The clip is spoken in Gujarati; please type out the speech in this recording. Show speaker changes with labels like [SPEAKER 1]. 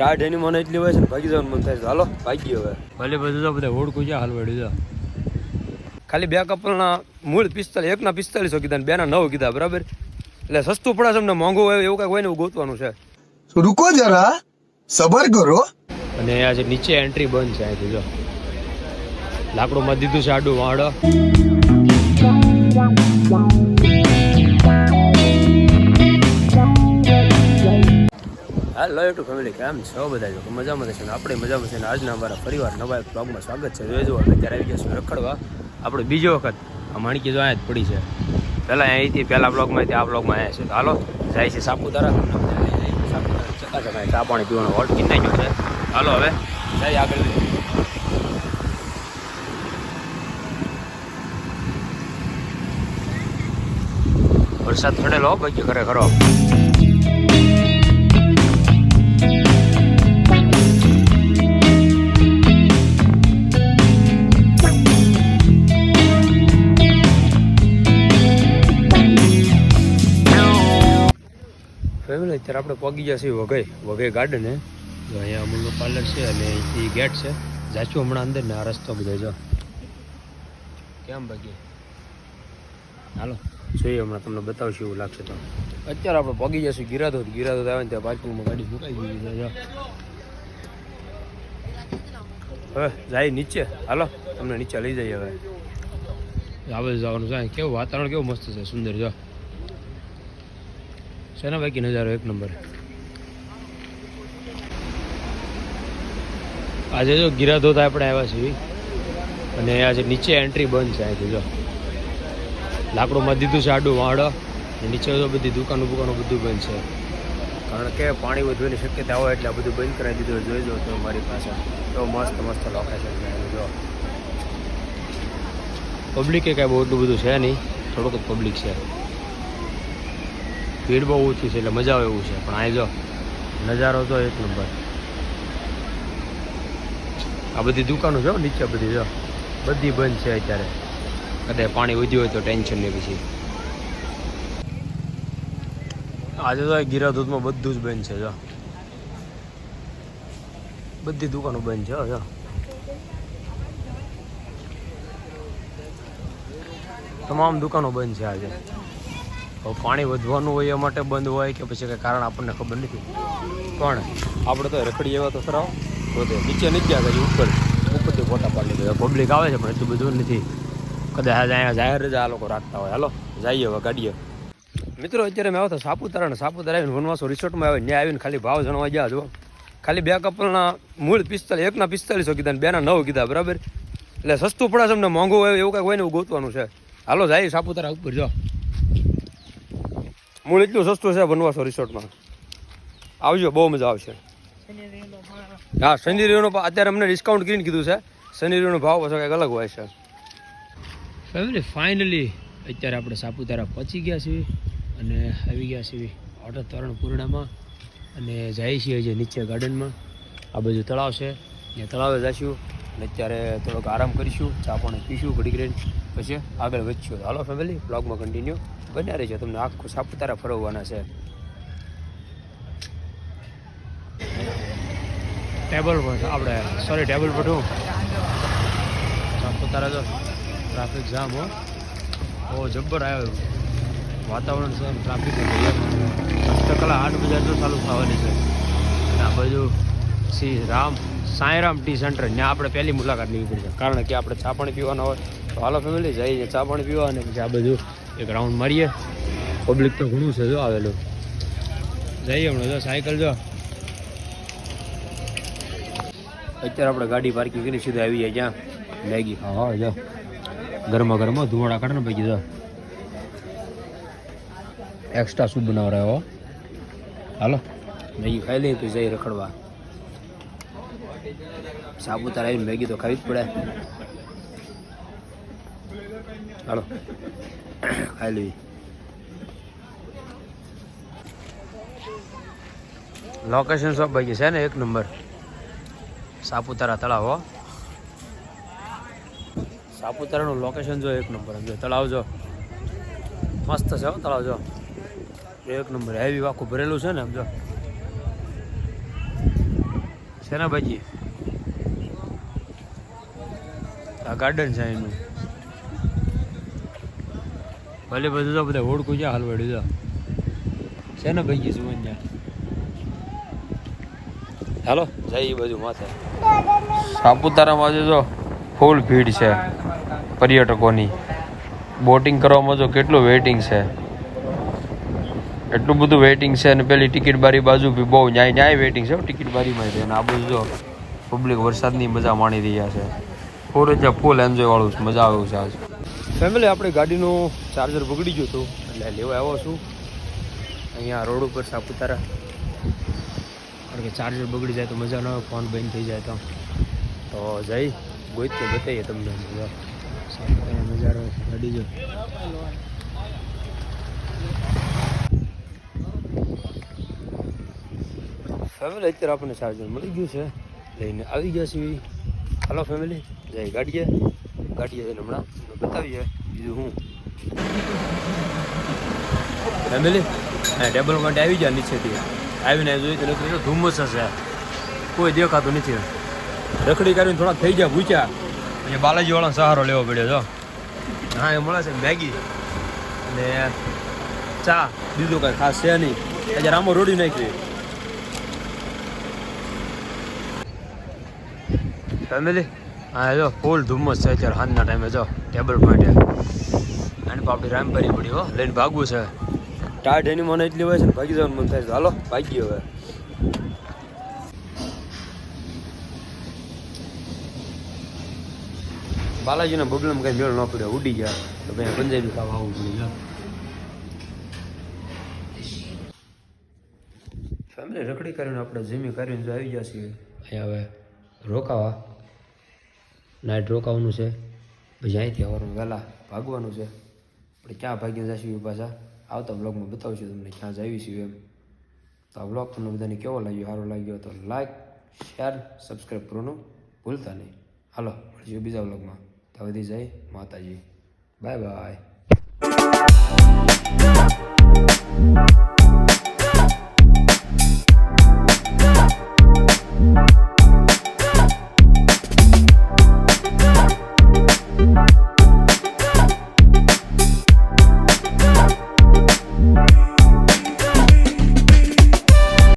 [SPEAKER 1] ટાયર્ડ એની મને એટલી હોય છે ભાગી જવાનું મન થાય છે. હાલો ભાગી હવે. ભલે બધું તો બધા ઓળખું છે હાલવાડ્યું છે. ખાલી બે કપલના મૂળ પિસ્તાલીસ એકના પિસ્તાલીસો કીધા ને બેના નવ કીધા બરાબર? એટલે સસ્તું પડે તમને મોંઘું હોય એવું કાંઈક હોય ને એવું ગોતવાનું છે.
[SPEAKER 2] રૂકો જરા સબર કરો.
[SPEAKER 1] અને આજે નીચે એન્ટ્રી બંધ છે અહીંથી જો. લાકડું માં દીધું છે આડું વાળો હેલો યુટ્યુબ ફેમિલી કેમ છો બધા જો મજામાં છે ને આપણે મજામાં છે ને આજના અમારા પરિવાર નવા એક બ્લોગમાં સ્વાગત છે. જોજો અમે ત્યારે આવી ગયા રખડવા. આપણે બીજો વખત આ માણકી જો અહીંયા જ પડી છે. પહેલાં અહીંથી, પહેલાં બ્લોગમાંથી આ બ્લોગમાં આવ્યા છે. તો હાલો, જાય છે સાપુતારા. સાપુતારા. ચકાચક ચા પાણી પીવાનો હોલ્ટ કિન નાખ્યો છે. હાલો હવે જઈએ આગળ વરસાદ થોડેલો બાકી ઘરે. ફેમિલી અત્યારે આપણે પગી ગયા છીએ વઘઈ વઘઈ ગાર્ડને તો અહીંયા અમૂલનું પાર્લર છે અને અહીંથી ગેટ છે. જાચું હમણાં અંદર ને આ રસ્તો બધો જો. કેમ બાકી હાલો. જોઈએ હમણાં તમને બતાવશું એવું લાગશે તો. અત્યારે આપણે પગી જશું ગિરાદો ગિરાદો આવે ને ત્યાં પાર્કિંગમાં ગાડી મુકાઈ ગઈ જો. હવે જાય નીચે. હાલો, તમને નીચે લઈ જઈએ હવે. આવે જવાનું છે. કેવું વાતાવરણ કેવું મસ્ત છે, સુંદર, જો. છે ને બાકી નજારો એક નંબર? આજે જો ગિરાધોધ આપણે આવ્યા છીએ અને આજે નીચે એન્ટ્રી બંધ છે અહીંથી જો. લાકડું માં દીધું છે આડું વાડો અને નીચે જો બધી દુકાનો બુકાનો બધું બંધ છે. કારણ કે પાણી વધવાની શક્યતા હોય એટલે આ બધું બંધ કરાવી દીધું જોઈ જો તો મારી પાસે તો મસ્ત મસ્ત લોકેશન છે. જો. પબ્લિક કાંઈ બહુ એટલું બધું છે નહીં. થોડુંક જ પબ્લિક છે. ભીડ બહુ ઓછી છે, એટલે મજા આવે એવું છે. પણ અહીં જો, નજારો તો એક નંબર. આ બધી દુકાનો જો, નીચે બધી જો. બધી બંધ છે અત્યારે. કદાચ પાણી વધ્યું હોય તો ટેન્શન નહીં પછી. આજે તો ગીરા દૂધમાં બધું જ બંધ છે, જો. બધી દુકાનો બંધ છે જો. તમામ દુકાનો બંધ છે આજે. પાણી વધવાનું હોય એ માટે બંધ હોય કે પછી કંઈ કારણ આપણને ખબર નથી? પણ આપણે તો રખડી એવા તો ખરા તો તે નીચે નથી ગયા હજી ઉપર. ઉપરથી ફોટા પાડી લીધા. પબ્લિક આવે છે, પણ એટલું બધું નથી. કદાચ અહીંયા જાહેર જ આ લોકો રાખતા હોય. હાલો, જઈએ હવે ગાડીએ. મિત્રો, અત્યારે મેં આવ્યો તો સાપુતારા ને સાપુતારા આવીને વનવાસો રિસોર્ટમાં આવે ત્યાં આવીને ખાલી ભાવ જણવા ગયા જો ખાલી બે કપલના મૂળ પિસ્તાલીસ, એકના પિસ્તાલીસો કીધા ને બેના નવ કીધા, બરાબર? એટલે સસ્તું પડે છે અમને મોંઘું હોય એવું કાંઈક હોય ને એવું ગોતવાનું છે. હાલો જાય સાપુતારા ઉપર, જો. મૂળ એટલું સસ્તું છે વનવાસો રિસોર્ટમાં. આવજો બહુ મજા આવશે. હા શનિ રવિનો ભાવ અત્યારે અમને ડિસ્કાઉન્ટ કરીને કીધું છે. શનિ રવિનો ભાવ પાછો કંઈક અલગ હોય છે. ફેમિલી ફાઇનલી અત્યારે આપણે સાપુતારા પહોંચી ગયા છીએ અને આવી ગયા છીએ ઓટર તરણ પૂર્ણામાં અને જઈએ છીએ જે નીચે ગાર્ડનમાં આ બાજુ તળાવ છે. ત્યાં તળાવે જઈશું અને અત્યારે થોડોક આરામ કરીશું ચા પાણી પીશું ઘડીક રહીને. પછી આગળ વધશું. હાલો ફેમિલી બ્લોગમાં કન્ટિન્યુ બન્યા રહેજો. તમને આખું સાપુતારા ફરવવાના છે. ટેબલ પર આપણે સોરી ટેબલ પર હું સાપુતારા તો ટ્રાફિક જામ હો. બહુ જબ્બર આવ્યો. વાતાવરણ છે ટ્રાફિક હસ્તકલા આઠ બજાર તો ચાલુ થવાની છે. આ બાજુ શ્રી રામ સાંઈરામ ટી સેન્ટર ત્યાં આપણે પહેલી મુલાકાત લેવી પડશે કારણ કે આપણે ચા પાણી પીવાના હોય હાલો ફેમિલી જઈએ ચા પાણી પીવા અને પછી આ બધું એક રાઉન્ડ મારીએ. પબ્લિક તો ઘણું છે જો આવેલું. જઈએ હમણાં જો સાયકલ જો. અત્યારે આપણે ગાડી પાર્કિંગ કરી, સીધા આવી જાય જ્યાં મેગી. હા હા, જો. ગરમા ગરમા ધુવાડા કાઢે ને પૈકી જો. એક્સ્ટ્રા શું બનાવ રહ્યો હાલો. મેગી ખાઈ લઈએ તું જઈ રખડવા. આવીને મેગી તો ખાવી જ પડે. હાલો. ખાઈ લેવી લોકેશન શોપ ભાઈ છે ને, એક નંબર સાપુતારા તળાવ, હો. સાપુતારાનું લોકેશન જો એક નંબર જો, તળાવ જો. મસ્ત છે, હો, તળાવ જો. એક નંબર હેવી આખું ભરેલું છે ને, આમ જો. ને ભાજી આ ગાર્ડન છે એનું ભલે બધું તો બધા ઓળખું છે હાલવાડ્યું તો. શેના ભાજી છું ત્યાં હાલો જઈ એ બાજુ માથે. સાપુતારામાં આજે જો ફૂલ ભીડ છે પર્યટકોની. બોટિંગ કરવામાં જો કેટલું વેઇટિંગ છે. એટલું બધું વેઇટિંગ છે અને પેલી ટિકિટ બારી બાજુ બી બહુ ન્યાય ન્યાય વેઇટિંગ છે ટિકિટ બારીમાં છે. અને આ બધું જો પબ્લિક વરસાદની મજા માણી રહ્યા છે. ફૂલ એટલે ફૂલ એન્જોય વાળું મજા આવે છે આજ. ફેમિલી આપણી ગાડીનું ચાર્જર બગડી ગયું હતું. એટલે લેવા આવ્યો છું. અહીંયા રોડ ઉપર સાપુતારા. કારણ કે ચાર્જર બગડી જાય તો મજા ન આવે ફોન બંધ થઈ જાય તો. તો જઈ ગોઈ તો બતાવીએ તમને મજા. સાપુતારા નજારો, ગાડી જો. ફેમિલી અત્યારે આપણને ચાર્જર મળી ગયું છે. લઈને આવી ગયા છીએ. હાલો ફેમિલી જઈ ગાડીએ. ગાડીએ જઈને હમણાં. બતાવીએ બીજું હું. ફેમિલી હા ટેબલ માટે આવી ગયા નીચેથી. આવીને જોઈ તો તો ધુમ્મસ હશે. કોઈ દેખાતું નથી. રખડી કરીને થોડા થઈ ગયા, ભૂચ્યા. પછી બાલાજી વાળાનો સહારો લેવો પડ્યો, જો. હા, એ મળે છે, મેગી. અને ચા. બીજું કાંઈ ખાસ છે નહીં. આજે રામો રોડી નાખી. ફેમિલી હા જો ફૂલ ધુમ્મસ છે અત્યારે સાંજના ટાઈમે જો ટેબલ પોઈન્ટ અને રામ ભરી પડી હો, લઈને ભાગવું છે. ટાઢ એની મને એટલી હોય છે ને, ભાગી જવાનું મન થાય છે. હાલો ભાગી હવે. બાલાજીના બબલામાં કઈ મેળ ન પડ્યો ઉડી ગયા. તો ભાઈ પંજાબી ખાવા આવવું પડી ફેમિલી રખડી કરીને આપણે જીમી કરીને આવી છીએ. અહીંયા હવે રોકાવા. નાઇટ રોકાવાનું છે. પછી અહીંથી સવારમાં વહેલા ભાગવાનું છે. આપણે ક્યાં ભાગીને એ પાછા? આવતા બ્લોગમાં બતાવશું તમને ક્યાં જઈશું એમ. તો આ બ્લોગ તમને બધાને કેવો લાગ્યો? સારો લાગ્યો તો લાઈક શેર સબસ્ક્રાઈબ કરવાનું ભૂલતા નહીં. હાલો, મળીશું બીજા બ્લોગમાં તો બધી જય માતાજી. Bye bye